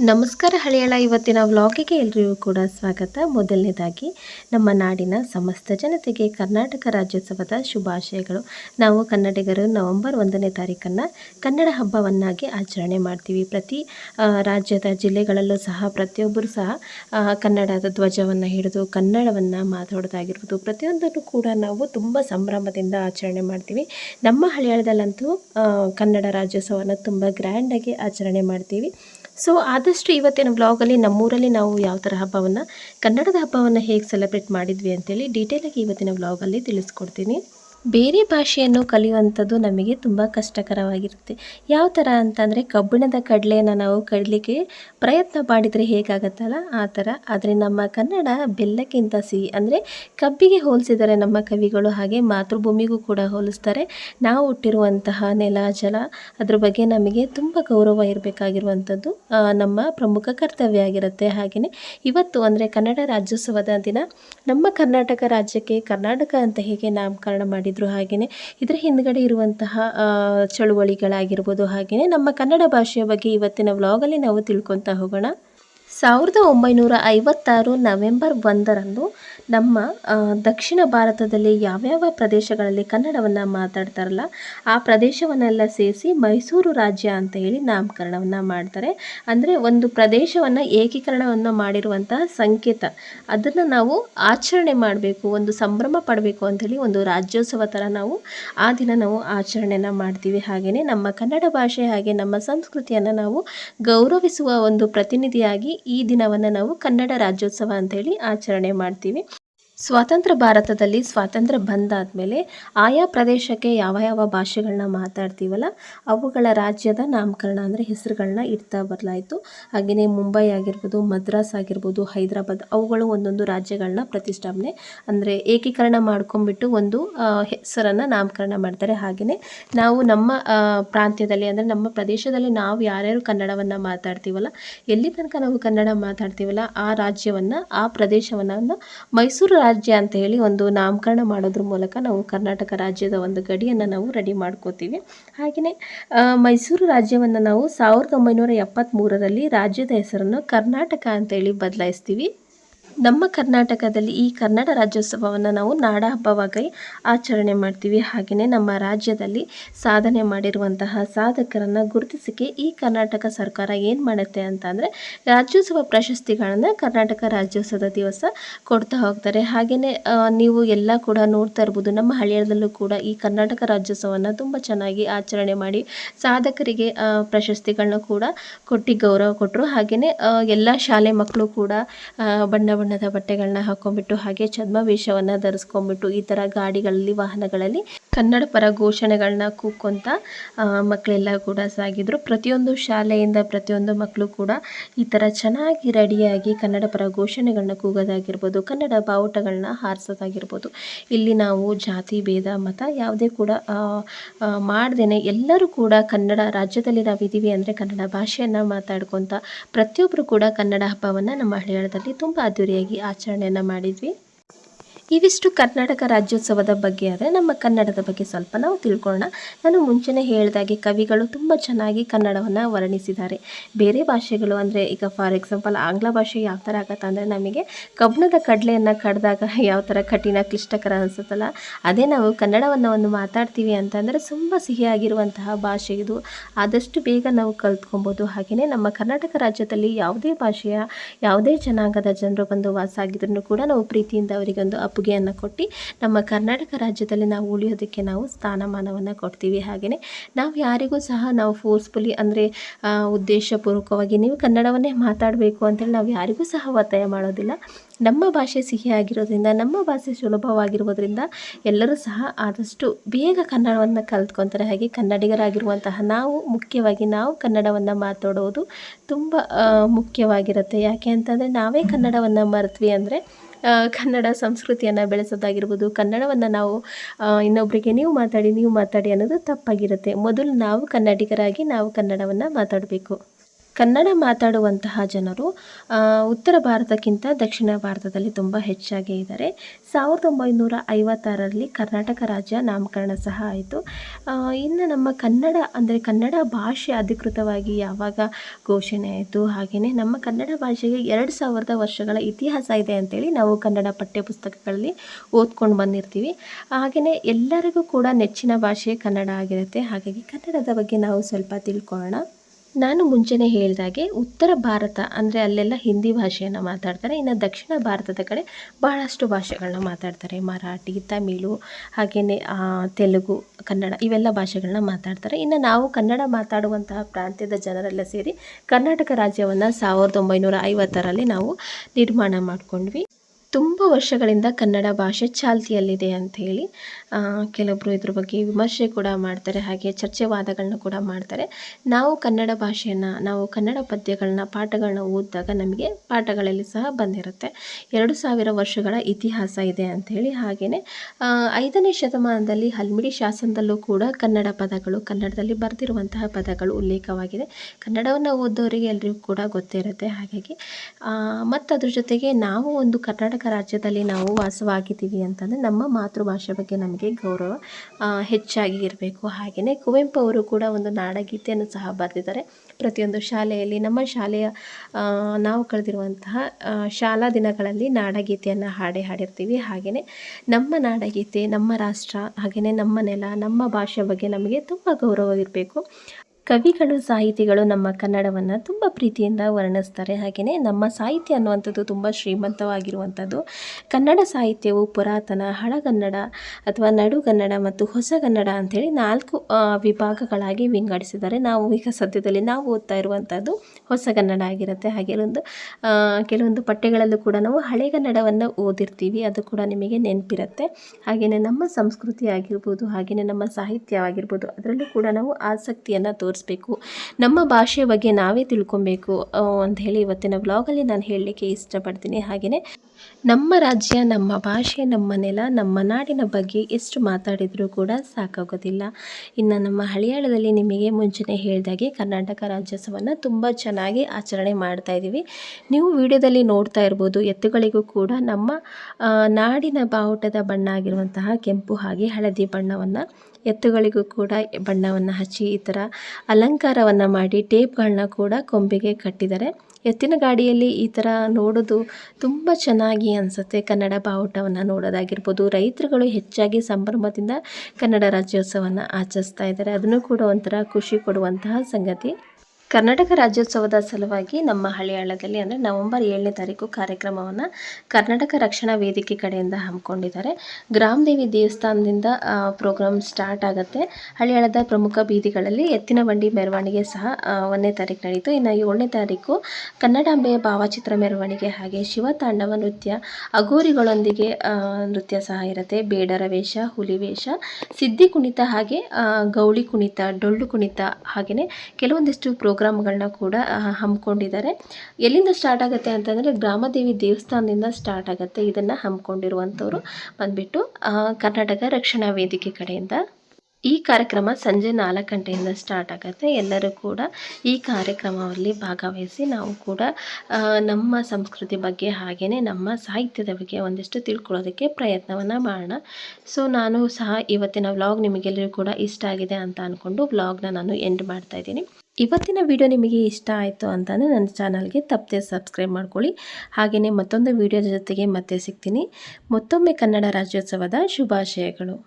ನಮಸ್ಕಾರ ಹಳೆಯಳ, ಇವತ್ತಿನ ವ್ಲಾಗಿಗೆ ಎಲ್ರಿಗೂ ಕೂಡ ಸ್ವಾಗತ. ಮೊದಲನೇದಾಗಿ, ನಮ್ಮ ನಾಡಿನ ಸಮಸ್ತ ಜನತೆಗೆ ಕರ್ನಾಟಕ ರಾಜ್ಯೋತ್ಸವದ ಶುಭಾಶಯಗಳು. ನಾವು ಕನ್ನಡಿಗರು, ನವೆಂಬರ್ ಒಂದನೇ ತಾರೀಕನ್ನು ಕನ್ನಡ ಹಬ್ಬವನ್ನಾಗಿ ಆಚರಣೆ ಮಾಡ್ತೀವಿ. ಪ್ರತಿ ರಾಜ್ಯದ ಜಿಲ್ಲೆಗಳಲ್ಲೂ ಸಹ, ಪ್ರತಿಯೊಬ್ಬರು ಸಹ ಕನ್ನಡದ ಧ್ವಜವನ್ನು ಹಿಡಿದು ಕನ್ನಡವನ್ನು ಮಾತಾಡೋದಾಗಿರ್ಬೋದು, ಪ್ರತಿಯೊಂದನ್ನು ಕೂಡ ನಾವು ತುಂಬ ಸಂಭ್ರಮದಿಂದ ಆಚರಣೆ ಮಾಡ್ತೀವಿ. ನಮ್ಮ ಹಳೆಯಳದಲ್ಲಂತೂ ಕನ್ನಡ ರಾಜ್ಯೋತ್ಸವನ ತುಂಬ ಗ್ರ್ಯಾಂಡಾಗಿ ಆಚರಣೆ ಮಾಡ್ತೀವಿ. ಸೊ ಆದಷ್ಟು ಇವತ್ತಿನ ವ್ಲಾಗಲ್ಲಿ ನಮ್ಮೂರಲ್ಲಿ ನಾವು ಯಾವ ಥರ ಹಬ್ಬವನ್ನು, ಕನ್ನಡದ ಹಬ್ಬವನ್ನು ಹೇಗೆ ಸೆಲೆಬ್ರೇಟ್ ಮಾಡಿದ್ವಿ ಅಂತೇಳಿ ಡೀಟೇಲಾಗಿ ಇವತ್ತಿನ ವ್ಲಾಗಲ್ಲಿ ತಿಳಿಸ್ಕೊಡ್ತೀನಿ. ಬೇರೆ ಭಾಷೆಯನ್ನು ಕಲಿಯುವಂಥದ್ದು ನಮಗೆ ತುಂಬ ಕಷ್ಟಕರವಾಗಿರುತ್ತೆ. ಯಾವ ಥರ ಅಂತಂದರೆ ಕಬ್ಬಿಣದ ಕಡಲೆಯನ್ನು ನಾವು ಕಡಲಿಕ್ಕೆ ಪ್ರಯತ್ನ ಮಾಡಿದರೆ ಹೇಗಾಗತ್ತಲ್ಲ? ಆ ಥರ. ಆದರೆ ನಮ್ಮ ಕನ್ನಡ ಬೆಲ್ಲಕ್ಕಿಂತ ಸಿಹಿ ಅಂದರೆ ಕಬ್ಬಿಗೆ ಹೋಲಿಸಿದರೆ ನಮ್ಮ ಕವಿಗಳು ಹಾಗೆ ಮಾತೃಭೂಮಿಗೂ ಕೂಡ ಹೋಲಿಸ್ತಾರೆ. ನಾವು ಹುಟ್ಟಿರುವಂತಹ ನೆಲ, ಜಲ, ಅದ್ರ ಬಗ್ಗೆ ನಮಗೆ ತುಂಬ ಗೌರವ ಇರಬೇಕಾಗಿರುವಂಥದ್ದು ನಮ್ಮ ಪ್ರಮುಖ ಕರ್ತವ್ಯ ಆಗಿರುತ್ತೆ. ಹಾಗೆಯೇ ಇವತ್ತು ಅಂದರೆ ಕನ್ನಡ ರಾಜ್ಯೋತ್ಸವದ ದಿನ ನಮ್ಮ ಕರ್ನಾಟಕ ರಾಜ್ಯಕ್ಕೆ ಕರ್ನಾಟಕ ಅಂತ ಹೇಗೆ ನಾಮಕರಣ ಮಾಡಿದರು ಹಾಗೆಯೇ ಇದರ ಹಿಂದ್ಗಡೆ ಇರುವಂತಹ ಚಳುವಳಿಗಳಾಗಿರ್ಬೋದು ಹಾಗೆಯೇ ನಮ್ಮ ಕನ್ನಡ ಭಾಷೆಯ ಬಗ್ಗೆ ಇವತ್ತಿನ ವ್ಲಾಗಲ್ಲಿ ನಾವು ತಿಳ್ಕೊತಾ ಹೋಗೋಣ. ಸಾವಿರದ ಒಂಬೈನೂರ ಐವತ್ತಾರು ನವೆಂಬರ್ ಒಂದರಂದು ನಮ್ಮ ದಕ್ಷಿಣ ಭಾರತದಲ್ಲಿ ಯಾವ್ಯಾವ ಪ್ರದೇಶಗಳಲ್ಲಿ ಕನ್ನಡವನ್ನು ಮಾತಾಡ್ತಾರಲ್ಲ, ಆ ಪ್ರದೇಶವನ್ನೆಲ್ಲ ಸೇರಿಸಿ ಮೈಸೂರು ರಾಜ್ಯ ಅಂತ ಹೇಳಿ ನಾಮಕರಣವನ್ನು ಮಾಡ್ತಾರೆ. ಅಂದರೆ ಒಂದು ಪ್ರದೇಶವನ್ನು ಏಕೀಕರಣವನ್ನು ಮಾಡಿರುವಂತಹ ಸಂಕೇತ. ಅದನ್ನು ನಾವು ಆಚರಣೆ ಮಾಡಬೇಕು, ಒಂದು ಸಂಭ್ರಮ ಪಡಬೇಕು ಅಂಥೇಳಿ ಒಂದು ರಾಜ್ಯೋತ್ಸವ ಥರ ನಾವು ಆ ದಿನ ನಾವು ಆಚರಣೆನ ಮಾಡ್ತೀವಿ. ಹಾಗೆಯೇ ನಮ್ಮ ಕನ್ನಡ ಭಾಷೆ ಹಾಗೆ ನಮ್ಮ ಸಂಸ್ಕೃತಿಯನ್ನು ನಾವು ಗೌರವಿಸುವ ಒಂದು ಪ್ರತಿನಿಧಿಯಾಗಿ ಈ ದಿನವನ್ನು ನಾವು ಕನ್ನಡ ರಾಜ್ಯೋತ್ಸವ ಅಂತೇಳಿ ಆಚರಣೆ ಮಾಡ್ತೀವಿ. ಸ್ವಾತಂತ್ರ್ಯ ಭಾರತದಲ್ಲಿ ಸ್ವಾತಂತ್ರ್ಯ ಬಂದಾದಮೇಲೆ ಆಯಾ ಪ್ರದೇಶಕ್ಕೆ ಯಾವ ಯಾವ ಭಾಷೆಗಳನ್ನ ಮಾತಾಡ್ತೀವಲ್ಲ, ಅವುಗಳ ರಾಜ್ಯದ ನಾಮಕರಣ ಅಂದರೆ ಹೆಸರುಗಳನ್ನ ಇಡ್ತಾ ಬರಲಾಯಿತು. ಹಾಗೆಯೇ ಮುಂಬೈ ಆಗಿರ್ಬೋದು, ಮದ್ರಾಸ್ ಆಗಿರ್ಬೋದು, ಹೈದರಾಬಾದ್ ಅವುಗಳು ಒಂದೊಂದು ರಾಜ್ಯಗಳನ್ನ ಪ್ರತಿಷ್ಠಾಪನೆ ಅಂದರೆ ಏಕೀಕರಣ ಮಾಡ್ಕೊಂಡ್ಬಿಟ್ಟು ಒಂದು ಹೆಸರನ್ನು ನಾಮಕರಣ ಮಾಡ್ತಾರೆ. ಹಾಗೆಯೇ ನಾವು ನಮ್ಮ ಪ್ರಾಂತ್ಯದಲ್ಲಿ ಅಂದರೆ ನಮ್ಮ ಪ್ರದೇಶದಲ್ಲಿ ನಾವು ಯಾರ್ಯಾರು ಕನ್ನಡವನ್ನು ಮಾತಾಡ್ತೀವಲ್ಲ, ಎಲ್ಲಿ ತನಕ ನಾವು ಕನ್ನಡ ಮಾತಾಡ್ತೀವಲ್ಲ, ಆ ರಾಜ್ಯವನ್ನು, ಆ ಪ್ರದೇಶವನ್ನು, ಮೈಸೂರು ಅಂತ ಹೇಳಿ ಒಂದು ನಾಮಕರಣ ಮಾಡೋದ್ರ ಮೂಲಕ ನಾವು ಕರ್ನಾಟಕ ರಾಜ್ಯದ ಒಂದು ಗಡಿಯನ್ನು ನಾವು ರೆಡಿ ಮಾಡ್ಕೋತೀವಿ. ಹಾಗೆಯೇ ಮೈಸೂರು ರಾಜ್ಯವನ್ನು ನಾವು ಸಾವಿರದ ಒಂಬೈನೂರ ಎಪ್ಪತ್ತ್ಮೂರರಲ್ಲಿ ರಾಜ್ಯದ ಹೆಸರನ್ನು ಕರ್ನಾಟಕ ಅಂತೇಳಿ ಬದಲಾಯಿಸ್ತೀವಿ. ನಮ್ಮ ಕರ್ನಾಟಕದಲ್ಲಿ ಈ ಕನ್ನಡ ರಾಜ್ಯೋತ್ಸವವನ್ನು ನಾವು ನಾಡ ಹಬ್ಬವಾಗಿ ಆಚರಣೆ ಮಾಡ್ತೀವಿ. ಹಾಗೆಯೇ ನಮ್ಮ ರಾಜ್ಯದಲ್ಲಿ ಸಾಧನೆ ಮಾಡಿರುವಂತಹ ಸಾಧಕರನ್ನು ಗುರುತಿಸೋಕ್ಕೆ ಈ ಕರ್ನಾಟಕ ಸರ್ಕಾರ ಏನು ಮಾಡುತ್ತೆ ಅಂತ ಅಂದರೆ ರಾಜ್ಯೋತ್ಸವ ಪ್ರಶಸ್ತಿಗಳನ್ನು ಕರ್ನಾಟಕ ರಾಜ್ಯೋತ್ಸವದ ದಿವಸ ಕೊಡ್ತಾ ಹೋಗ್ತಾರೆ. ಹಾಗೆಯೇ ನೀವು ಎಲ್ಲ ಕೂಡ ನೋಡ್ತಾ ಇರ್ಬೋದು, ನಮ್ಮ ಹಳ್ಳಿಯದಲ್ಲೂ ಕೂಡ ಈ ಕರ್ನಾಟಕ ರಾಜ್ಯೋತ್ಸವವನ್ನು ತುಂಬ ಚೆನ್ನಾಗಿ ಆಚರಣೆ ಮಾಡಿ ಸಾಧಕರಿಗೆ ಪ್ರಶಸ್ತಿಗಳನ್ನ ಕೂಡ ಕೊಟ್ಟು ಗೌರವ ಕೊಟ್ಟರು ಹಾಗೆಯೇ ಎಲ್ಲ ಶಾಲೆ ಮಕ್ಕಳು ಕೂಡ ಬಣ್ಣ ಬಣ್ಣದ ಬಟ್ಟೆಗಳನ್ನ ಹಾಕೊಂಡ್ಬಿಟ್ಟು ಹಾಗೆ ಛದ್ಮವೇಷವನ್ನು ಧರಿಸ್ಕೊಂಡ್ಬಿಟ್ಟು ಈ ತರ ಗಾಡಿಗಳಲ್ಲಿ ವಾಹನಗಳಲ್ಲಿ ಕನ್ನಡ ಪರ ಘೋಷಣೆಗಳನ್ನ ಕೂಕ್ಕೊಂತ ಆ, ಮಕ್ಕಳೆಲ್ಲ ಕೂಡ ಸಾಗಿದ್ರು. ಪ್ರತಿಯೊಂದು ಶಾಲೆಯಿಂದ ಪ್ರತಿಯೊಂದು ಮಕ್ಕಳು ಕೂಡ ಈ ತರ ಚೆನ್ನಾಗಿ ರೆಡಿಯಾಗಿ ಕನ್ನಡ ಪರ ಘೋಷಣೆಗಳನ್ನ ಕೂಗೋದಾಗಿರ್ಬೋದು ಕನ್ನಡ ಬಾವುಟಗಳನ್ನ ಹಾರಿಸೋದಾಗಿರ್ಬೋದು. ಇಲ್ಲಿ ನಾವು ಜಾತಿ ಭೇದ ಮತ ಯಾವುದೇ ಕೂಡ ಮಾಡ್ದೇನೆ ಎಲ್ಲರೂ ಕೂಡ ಕನ್ನಡ ರಾಜ್ಯದಲ್ಲಿ ನಾವಿದ್ದೀವಿ ಅಂದರೆ ಕನ್ನಡ ಭಾಷೆಯನ್ನು ಮಾತಾಡ್ಕೊತ ಪ್ರತಿಯೊಬ್ಬರು ಕೂಡ ಕನ್ನಡ ಹಬ್ಬವನ್ನು ನಮ್ಮ ಹಳ್ಳಿಗಳಲ್ಲಿ ತುಂಬ ಅದ್ದೂರಿಯಾಗಿ ಆಚರಣೆಯನ್ನು ಮಾಡಿದ್ವಿ. ಇವಿಷ್ಟು ಕರ್ನಾಟಕ ರಾಜ್ಯೋತ್ಸವದ ಬಗ್ಗೆ ಆದರೆ ನಮ್ಮ ಕನ್ನಡದ ಬಗ್ಗೆ ಸ್ವಲ್ಪ ನಾವು ತಿಳ್ಕೊಳ್ಳೋಣ. ನಾನು ಮುಂಚೆನೇ ಹೇಳಿದಾಗೆ ಕವಿಗಳು ತುಂಬ ಚೆನ್ನಾಗಿ ಕನ್ನಡವನ್ನು ವರ್ಣಿಸಿದ್ದಾರೆ. ಬೇರೆ ಭಾಷೆಗಳು ಅಂದರೆ ಈಗ ಫಾರ್ ಎಕ್ಸಾಂಪಲ್ ಆಂಗ್ಲ ಭಾಷೆ ಯಾವ ಥರ ಆಗತ್ತೆ ಅಂದರೆ ನಮಗೆ ಕಬ್ಬಣದ ಕಡಲೆಯನ್ನು ಕಡ್ದಾಗ ಯಾವ ಥರ ಕಠಿಣ ಕ್ಲಿಷ್ಟಕರ ಅನಿಸುತ್ತಲ್ಲ? ಅದೇ ನಾವು ಕನ್ನಡವನ್ನು ಒಂದು ಮಾತಾಡ್ತೀವಿ ಅಂತಂದರೆ ತುಂಬ ಸಿಹಿಯಾಗಿರುವಂತಹ ಭಾಷೆ ಇದು. ಆದಷ್ಟು ಬೇಗ ನಾವು ಕಲ್ತ್ಕೊಬೋದು. ಹಾಗೆಯೇ ನಮ್ಮ ಕರ್ನಾಟಕ ರಾಜ್ಯದಲ್ಲಿ ಯಾವುದೇ ಭಾಷೆಯ ಯಾವುದೇ ಜನಾಂಗದ ಜನರು ಬಂದು ವಾಸ ಆಗಿದ್ರು ಕೂಡ ನಾವು ಪ್ರೀತಿಯಿಂದ ಅವರಿಗೊಂದು ಅಪ್ಪುಗೆಯನ್ನು ಕೊಟ್ಟು ನಮ್ಮ ಕರ್ನಾಟಕ ರಾಜ್ಯದಲ್ಲಿ ನಾವು ಉಳಿಯೋದಕ್ಕೆ ನಾವು ಸ್ಥಾನಮಾನವನ್ನು ಕೊಡ್ತೀವಿ ಹಾಗೆಯೇ ನಾವು ಯಾರಿಗೂ ಸಹ ನಾವು ಫೋರ್ಸ್ಫುಲಿ ಅಂದರೆ ಉದ್ದೇಶಪೂರ್ವಕವಾಗಿ ನೀವು ಕನ್ನಡವನ್ನೇ ಮಾತಾಡಬೇಕು ಅಂತೇಳಿ ನಾವು ಯಾರಿಗೂ ಸಹ ಒತ್ತಾಯ ಮಾಡೋದಿಲ್ಲ. ನಮ್ಮ ಭಾಷೆ ಸಿಹಿಯಾಗಿರೋದ್ರಿಂದ ನಮ್ಮ ಭಾಷೆ ಸುಲಭವಾಗಿರೋದ್ರಿಂದ ಎಲ್ಲರೂ ಸಹ ಆದಷ್ಟು ಬೇಗ ಕನ್ನಡವನ್ನು ಕಲ್ತ್ಕೊತಾರೆ. ಹಾಗೆ ಕನ್ನಡಿಗರಾಗಿರುವಂತಹ ನಾವು ಮುಖ್ಯವಾಗಿ ನಾವು ಕನ್ನಡವನ್ನು ಮಾತಾಡೋದು ತುಂಬ ಮುಖ್ಯವಾಗಿರುತ್ತೆ. ಯಾಕೆ ಅಂತಂದರೆ ನಾವೇ ಕನ್ನಡವನ್ನು ಮರೆತ್ವಿ ಅಂದರೆ ಕನ್ನಡ ಸಂಸ್ಕೃತಿಯನ್ನು ಬೆಳೆಸೋದಾಗಿರ್ಬೋದು, ಕನ್ನಡವನ್ನು ನಾವು ಇನ್ನೊಬ್ಬರಿಗೆ ನೀವು ಮಾತಾಡಿ ನೀವು ಮಾತಾಡಿ ಅನ್ನೋದು ತಪ್ಪಾಗಿರುತ್ತೆ. ಮೊದಲು ನಾವು ಕನ್ನಡಿಗರಾಗಿ ನಾವು ಕನ್ನಡವನ್ನು ಮಾತಾಡಬೇಕು. ಕನ್ನಡ ಮಾತಾಡುವಂತಹ ಜನರು ಉತ್ತರ ಭಾರತಕ್ಕಿಂತ ದಕ್ಷಿಣ ಭಾರತದಲ್ಲಿ ತುಂಬ ಹೆಚ್ಚಾಗಿ ಇದ್ದಾರೆ. ಸಾವಿರದ ಒಂಬೈನೂರ ಐವತ್ತಾರರಲ್ಲಿ ಕರ್ನಾಟಕ ರಾಜ್ಯ ನಾಮಕರಣ ಸಹ ಆಯಿತು. ಇನ್ನು ನಮ್ಮ ಕನ್ನಡ, ಅಂದರೆ ಕನ್ನಡ ಭಾಷೆ ಅಧಿಕೃತವಾಗಿ ಯಾವಾಗ ಘೋಷಣೆ ಆಯಿತು ಹಾಗೆಯೇ ನಮ್ಮ ಕನ್ನಡ ಭಾಷೆಗೆ ಎರಡು ಸಾವಿರದ ವರ್ಷಗಳ ಇತಿಹಾಸ ಇದೆ ಅಂತೇಳಿ ನಾವು ಕನ್ನಡ ಪಠ್ಯಪುಸ್ತಕಗಳಲ್ಲಿ ಓದ್ಕೊಂಡು ಬಂದಿರ್ತೀವಿ. ಹಾಗೆಯೇ ಎಲ್ಲರಿಗೂ ಕೂಡ ನೆಚ್ಚಿನ ಭಾಷೆ ಕನ್ನಡ ಆಗಿರುತ್ತೆ. ಹಾಗಾಗಿ ಕನ್ನಡದ ಬಗ್ಗೆ ನಾವು ಸ್ವಲ್ಪ ತಿಳ್ಕೊಳ್ಳೋಣ. ನಾನು ಮುಂಚೆನೇ ಹೇಳಿದಾಗೆ ಉತ್ತರ ಭಾರತ ಅಂದರೆ ಅಲ್ಲೆಲ್ಲ ಹಿಂದಿ ಭಾಷೆಯನ್ನು ಮಾತಾಡ್ತಾರೆ. ಇನ್ನು ದಕ್ಷಿಣ ಭಾರತದ ಕಡೆ ಬಹಳಷ್ಟು ಭಾಷೆಗಳನ್ನ ಮಾತಾಡ್ತಾರೆ. ಮರಾಠಿ, ತಮಿಳು ಹಾಗೆಯೇ ತೆಲುಗು, ಕನ್ನಡ ಇವೆಲ್ಲ ಭಾಷೆಗಳನ್ನ ಮಾತಾಡ್ತಾರೆ. ಇನ್ನು ನಾವು ಕನ್ನಡ ಮಾತಾಡುವಂತಹ ಪ್ರಾಂತ್ಯದ ಜನರೆಲ್ಲ ಸೇರಿ ಕರ್ನಾಟಕ ರಾಜ್ಯವನ್ನು ಸಾವಿರದ ಒಂಬೈನೂರ ಐವತ್ತರಲ್ಲಿ ನಾವು ನಿರ್ಮಾಣ ಮಾಡಿಕೊಂಡ್ವಿ. ತುಂಬ ವರ್ಷಗಳಿಂದ ಕನ್ನಡ ಭಾಷೆ ಚಾಲ್ತಿಯಲ್ಲಿದೆ ಅಂಥೇಳಿ ಕೆಲವೊಬ್ಬರು ಇದ್ರ ಬಗ್ಗೆ ವಿಮರ್ಶೆ ಕೂಡ ಮಾಡ್ತಾರೆ, ಹಾಗೆ ಚರ್ಚೆ ವಾದಗಳನ್ನ ಕೂಡ ಮಾಡ್ತಾರೆ. ನಾವು ಕನ್ನಡ ಭಾಷೆಯನ್ನು, ನಾವು ಕನ್ನಡ ಪದ್ಯಗಳನ್ನ ಪಾಠಗಳನ್ನ ಓದಿದಾಗ ನಮಗೆ ಪಾಠಗಳಲ್ಲಿ ಸಹ ಬಂದಿರುತ್ತೆ. ಎರಡು ಸಾವಿರ ವರ್ಷಗಳ ಇತಿಹಾಸ ಇದೆ ಅಂಥೇಳಿ ಹಾಗೆಯೇ ಐದನೇ ಶತಮಾನದಲ್ಲಿ ಹಲ್ಮಿಡಿ ಶಾಸನದಲ್ಲೂ ಕೂಡ ಕನ್ನಡ ಪದಗಳು, ಕನ್ನಡದಲ್ಲಿ ಬರೆದಿರುವಂತಹ ಪದಗಳು ಉಲ್ಲೇಖವಾಗಿದೆ. ಕನ್ನಡವನ್ನು ಓದೋರಿಗೆ ಎಲ್ಲರಿಗೂ ಕೂಡ ಗೊತ್ತಿರುತ್ತೆ ಹಾಗಾಗಿ ಮತ್ತು ಅದ್ರ ಜೊತೆಗೆ ನಾವು ಒಂದು ಕರ್ನಾಟಕ ರಾಜ್ಯದಲ್ಲಿ ನಾವು ವಾಸವಾಗಿದ್ದೀವಿ ಅಂತಂದರೆ ನಮ್ಮ ಮಾತೃಭಾಷೆ ಬಗ್ಗೆ ನಮಗೆ ಗೌರವ ಹೆಚ್ಚಾಗಿ ಇರಬೇಕು. ಹಾಗೆಯೇ ಕುವೆಂಪು ಅವರು ಕೂಡ ಒಂದು ನಾಡಗೀತೆಯನ್ನು ಸಹ ಬರೆದಿದ್ದಾರೆ. ಪ್ರತಿಯೊಂದು ಶಾಲೆಯಲ್ಲಿ, ನಮ್ಮ ಶಾಲೆಯ ನಾವು ಕಳೆದಿರುವಂತಹ ಶಾಲಾ ದಿನಗಳಲ್ಲಿ ನಾಡಗೀತೆಯನ್ನು ಹಾಡಿ ಹಾಡಿರ್ತೀವಿ. ಹಾಗೆಯೇ ನಮ್ಮ ನಾಡಗೀತೆ, ನಮ್ಮ ರಾಷ್ಟ್ರ ಹಾಗೆಯೇ ನಮ್ಮ ನೆಲ, ನಮ್ಮ ಭಾಷೆ ಬಗ್ಗೆ ನಮಗೆ ತುಂಬ ಗೌರವ ಇರಬೇಕು. ಕವಿಗಳು ಸಾಹಿತಿಗಳು ನಮ್ಮ ಕನ್ನಡವನ್ನು ತುಂಬ ಪ್ರೀತಿಯಿಂದ ವರ್ಣಿಸ್ತಾರೆ. ಹಾಗೆಯೇ ನಮ್ಮ ಸಾಹಿತ್ಯ ಅನ್ನುವಂಥದ್ದು ತುಂಬ ಶ್ರೀಮಂತವಾಗಿರುವಂಥದ್ದು. ಕನ್ನಡ ಸಾಹಿತ್ಯವು ಪುರಾತನ, ಹಳಗನ್ನಡ ಅಥವಾ ನಡುಗನ್ನಡ ಮತ್ತು ಹೊಸಗನ್ನಡ ಅಂಥೇಳಿ ನಾಲ್ಕು ವಿಭಾಗಗಳಾಗಿ ವಿಂಗಡಿಸಿದ್ದಾರೆ. ನಾವು ಈಗ ಸದ್ಯದಲ್ಲಿ ನಾವು ಓದ್ತಾ ಇರುವಂಥದ್ದು ಹೊಸಗನ್ನಡ ಆಗಿರುತ್ತೆ. ಹಾಗೆ ಒಂದು ಕೆಲವೊಂದು ಪಠ್ಯಗಳಲ್ಲೂ ಕೂಡ ನಾವು ಹಳೆಗನ್ನಡವನ್ನು ಓದಿರ್ತೀವಿ. ಅದು ಕೂಡ ನಿಮಗೆ ನೆನಪಿರುತ್ತೆ. ಹಾಗೆಯೇ ನಮ್ಮ ಸಂಸ್ಕೃತಿ ಆಗಿರ್ಬೋದು ಹಾಗೆಯೇ ನಮ್ಮ ಸಾಹಿತ್ಯವಾಗಿರ್ಬೋದು ಅದರಲ್ಲೂ ಕೂಡ ನಾವು ಆಸಕ್ತಿಯನ್ನು ತೋರಿಸ್ಬೇಕು. ನಮ್ಮ ಭಾಷೆಯ ಬಗ್ಗೆ ನಾವೇ ತಿಳ್ಕೊಬೇಕು ಅಂತ ಹೇಳಿ ಇವತ್ತಿನ ವ್ಲಾಗಲ್ಲಿ ನಾನು ಹೇಳಲಿಕ್ಕೆ ಇಷ್ಟಪಡ್ತೀನಿ. ಹಾಗೆಯೇ ನಮ್ಮ ರಾಜ್ಯ, ನಮ್ಮ ಭಾಷೆ, ನಮ್ಮ ನೆಲ, ನಮ್ಮ ನಾಡಿನ ಬಗ್ಗೆ ಎಷ್ಟು ಮಾತಾಡಿದರೂ ಕೂಡ ಸಾಕಾಗೋದಿಲ್ಲ. ಇನ್ನು ನಮ್ಮ ಹಳಿಯಾಳದಲ್ಲಿ ನಿಮಗೆ ಮುಂಚೆನೇ ಹೇಳಿದಾಗೆ ಕರ್ನಾಟಕ ರಾಜ್ಯೋತ್ಸವನ ತುಂಬ ಚೆನ್ನಾಗಿ ಆಚರಣೆ ಮಾಡ್ತಾ ಇದ್ದೀವಿ. ನೀವು ವಿಡಿಯೋದಲ್ಲಿ ನೋಡ್ತಾ ಇರ್ಬೋದು, ಎತ್ತುಗಳಿಗೂ ಕೂಡ ನಮ್ಮ ನಾಡಿನ ಬಾವುಟದ ಬಣ್ಣ ಆಗಿರುವಂತಹ ಕೆಂಪು ಹಾಗೆ ಹಳದಿ ಬಣ್ಣವನ್ನು ಎತ್ತುಗಳಿಗೂ ಕೂಡ ಬಣ್ಣವನ್ನು ಹಚ್ಚಿ ಈ ಥರ ಅಲಂಕಾರವನ್ನು ಮಾಡಿ ಟೇಪ್ಗಳನ್ನ ಕೂಡ ಕೊಂಬೆಗೆ ಕಟ್ಟಿದ್ದಾರೆ. ಎತ್ತಿನ ಗಾಡಿಯಲ್ಲಿ ಈ ಥರ ನೋಡೋದು ತುಂಬ ಚೆನ್ನಾಗಿ ಅನಿಸುತ್ತೆ. ಕನ್ನಡ ಬಾವುಟವನ್ನು ನೋಡೋದಾಗಿರ್ಬೋದು, ರೈತರುಗಳು ಹೆಚ್ಚಾಗಿ ಸಂಭ್ರಮದಿಂದ ಕನ್ನಡ ರಾಜ್ಯೋತ್ಸವವನ್ನು ಆಚರಿಸ್ತಾ ಇದ್ದಾರೆ. ಅದನ್ನು ಕೂಡ ಒಂಥರ ಖುಷಿ ಕೊಡುವಂತಹ ಸಂಗತಿ. ಕರ್ನಾಟಕ ರಾಜ್ಯೋತ್ಸವದ ಸಲುವಾಗಿ ನಮ್ಮ ಹಳಿಯಾಳದಲ್ಲಿ ಅಂದರೆ ನವೆಂಬರ್ ಏಳನೇ ತಾರೀಕು ಕಾರ್ಯಕ್ರಮವನ್ನು ಕರ್ನಾಟಕ ರಕ್ಷಣಾ ವೇದಿಕೆ ಕಡೆಯಿಂದ ಹಮ್ಮಿಕೊಂಡಿದ್ದಾರೆ. ಗ್ರಾಮದೇವಿ ದೇವಸ್ಥಾನದಿಂದ ಪ್ರೋಗ್ರಾಮ್ ಸ್ಟಾರ್ಟ್ ಆಗುತ್ತೆ. ಹಳಿಯಾಳದ ಪ್ರಮುಖ ಬೀದಿಗಳಲ್ಲಿ ಎತ್ತಿನ ಬಂಡಿ ಮೆರವಣಿಗೆ ಸಹ ಒಂದನೇ ತಾರೀಕು ನಡೆಯಿತು ಇನ್ನು ಏಳನೇ ತಾರೀಕು ಕನ್ನಡಾಂಬೆಯ ಭಾವಚಿತ್ರ ಮೆರವಣಿಗೆ ಹಾಗೆ ಶಿವತಾಂಡವ ನೃತ್ಯ ಅಗೋರಿಗಳೊಂದಿಗೆ ನೃತ್ಯ ಸಹ ಇರುತ್ತೆ. ಬೇಡರ ವೇಷ, ಹುಲಿ ವೇಷ, ಸಿದ್ಧಿ ಕುಣಿತ ಹಾಗೆ ಗೌಳಿ ಕುಣಿತ, ಡೊಳ್ಳು ಕುಣಿತ ಹಾಗೆಯೇ ಕೆಲವೊಂದಿಷ್ಟು ಪ್ರೋಗ್ರಾಮ್ಗಳನ್ನ ಕೂಡ ಹಮ್ಮಿಕೊಂಡಿದ್ದಾರೆ ಎಲ್ಲಿಂದ ಸ್ಟಾರ್ಟ್ ಆಗುತ್ತೆ ಅಂತಂದರೆ, ಗ್ರಾಮದೇವಿ ದೇವಸ್ಥಾನದಿಂದ ಸ್ಟಾರ್ಟ್ ಆಗುತ್ತೆ ಇದನ್ನು ಹಮ್ಮಿಕೊಂಡಿರುವಂಥವ್ರು ಬಂದ್ಬಿಟ್ಟು ಕರ್ನಾಟಕ ರಕ್ಷಣಾ ವೇದಿಕೆ ಕಡೆಯಿಂದ ಈ ಕಾರ್ಯಕ್ರಮ ಸಂಜೆ ನಾಲ್ಕು ಗಂಟೆಯಿಂದ ಸ್ಟಾರ್ಟ್ ಆಗುತ್ತೆ. ಎಲ್ಲರೂ ಕೂಡ ಈ ಕಾರ್ಯಕ್ರಮದಲ್ಲಿ ಭಾಗವಹಿಸಿ ನಾವು ಕೂಡ ನಮ್ಮ ಸಂಸ್ಕೃತಿ ಬಗ್ಗೆ ಹಾಗೆಯೇ ನಮ್ಮ ಸಾಹಿತ್ಯದ ಬಗ್ಗೆ ಒಂದಿಷ್ಟು ತಿಳ್ಕೊಳ್ಳೋದಕ್ಕೆ ಪ್ರಯತ್ನವನ್ನು ಮಾಡೋಣ. ಸೊ, ನಾನು ಸಹ ಇವತ್ತಿನ ವ್ಲಾಗ್ ನಿಮಗೆಲ್ಲರೂ ಕೂಡ ಇಷ್ಟ ಆಗಿದೆ ಅಂತ ಅಂದ್ಕೊಂಡು ವ್ಲಾಗ್ನ ನಾನು ಎಂಡ್ ಮಾಡ್ತಾ ಇದ್ದೀನಿ. ಇವತ್ತಿನ ವಿಡಿಯೋ ನಿಮಗೆ ಇಷ್ಟ ಆಯಿತು ಅಂತಂದರೆ ನನ್ನ ಚಾನಲ್ಗೆ ತಪ್ಪದೆ ಸಬ್ಸ್ಕ್ರೈಬ್ ಮಾಡ್ಕೊಳ್ಳಿ. ಹಾಗೆಯೇ ಮತ್ತೊಂದು ವಿಡಿಯೋದ ಜೊತೆಗೆ ಮತ್ತೆ ಸಿಗ್ತೀನಿ. ಮತ್ತೊಮ್ಮೆ ಕನ್ನಡ ರಾಜ್ಯೋತ್ಸವದ ಶುಭಾಶಯಗಳು.